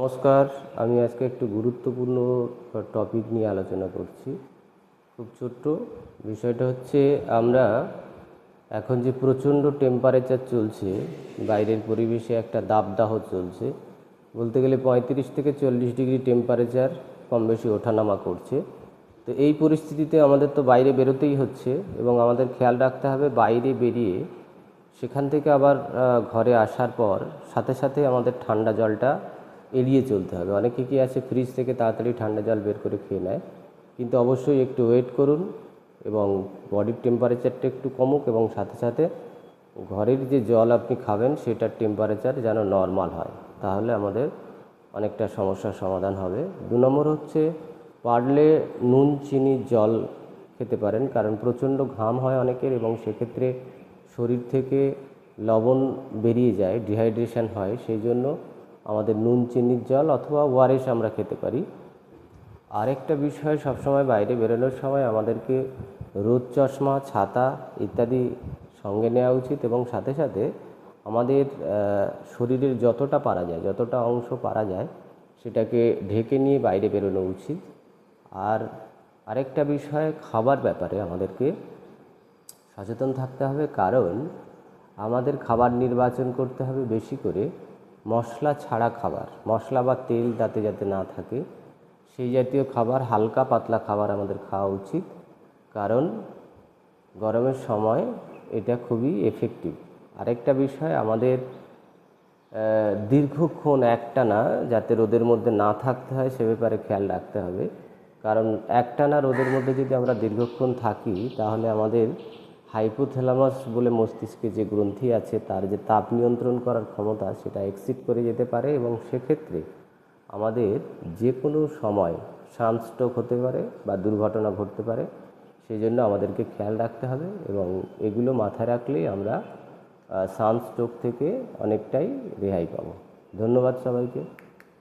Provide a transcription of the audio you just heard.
নমস্কার, আমি আজকে একটু গুরুত্বপূর্ণ টপিক নিয়ে আলোচনা করছি। খুব ছোট্ট বিষয়টা হচ্ছে, আমরা এখন যে প্রচণ্ড টেম্পারেচার চলছে, বাইরের পরিবেশে একটা দাবদাহ চলছে, বলতে গেলে পঁয়ত্রিশ থেকে চল্লিশ ডিগ্রি টেম্পারেচার কম বেশি ওঠানামা করছে। তো এই পরিস্থিতিতে আমাদের তো বাইরে বেরোতেই হচ্ছে এবং আমাদের খেয়াল রাখতে হবে বাইরে বেরিয়ে সেখান থেকে আবার ঘরে আসার পর সাথে সাথে আমাদের ঠান্ডা জলটা এড়িয়ে চলতে হবে। অনেকে কি আছে ফ্রিজ থেকে তাড়াতাড়ি ঠান্ডা জল বের করে খেয়ে নেয়। কিন্তু অবশ্যই একটু ওয়েট করুন এবং বডির টেম্পারেচারটা একটু কমুক এবং সাথে সাথে ঘরের যে জল আপনি খাবেন, সেটার টেম্পারেচার যেন নর্মাল হয়। তাহলে আমাদের অনেকটা সমস্যার সমাধান হবে। দু নম্বর হচ্ছে, পারলে নুন চিনির জল খেতে পারেন। কারণ প্রচণ্ড ঘাম হয় অনেকের এবং সেক্ষেত্রে শরীর থেকে লবণ বেরিয়ে যায় ডিহাইড্রেশন হয়। সেই জন্য আমাদের নুন, চিনির জল অথবা ওয়ারেস আমরা খেতে পারি। আরেকটা বিষয়, সবসময় বাইরে বেরোনোর সময় আমাদেরকে রোদ চশমা, ছাতা ইত্যাদি সঙ্গে নেওয়া উচিত এবং সাথে সাথে আমাদের শরীরের যতটা পারা যায়, যতটা অংশ পারা যায়, সেটাকে ঢেকে নিয়ে বাইরে বেরোনো উচিত। আর আরেকটা বিষয়, খাবার ব্যাপারে আমাদেরকে সচেতন থাকতে হবে কারণ আমাদের খাবার নির্বাচন করতে হবে বেশি করে। মশলা ছাড়া খাবার, মশলা বা তেল তাতে যাতে না থাকে, সেই জাতীয় খাবার, হালকা পাতলা খাবার আমাদের খাওয়া উচিত। কারণ গরমের সময় এটা খুবই এফেক্টিভ আরেকটা বিষয়, আমাদের দীর্ঘক্ষণ একটানা যাতে রোদের মধ্যে না থাকতে হয়, সে ব্যাপারে খেয়াল রাখতে হবে। কারণ একটানা রোদের মধ্যে যদি আমরা দীর্ঘক্ষণ থাকি, তাহলে আমাদের হাইপোথ্যালামাস বলে মস্তিষ্কে যে গ্রন্থি আছে, তার যে তাপ নিয়ন্ত্রণ করার ক্ষমতা, সেটা এক্সিট করে যেতে পারে এবং সেক্ষেত্রে আমাদের যে কোনো সময় সানস্ট্রোক হতে পারে বা দুর্ঘটনা ঘটতে পারে সেই জন্য আমাদেরকে খেয়াল রাখতে হবে এবং এগুলো মাথায় রাখলেই আমরা সানস্ট্রোক থেকে অনেকটাই রেহাই পাবো। ধন্যবাদ সবাইকে।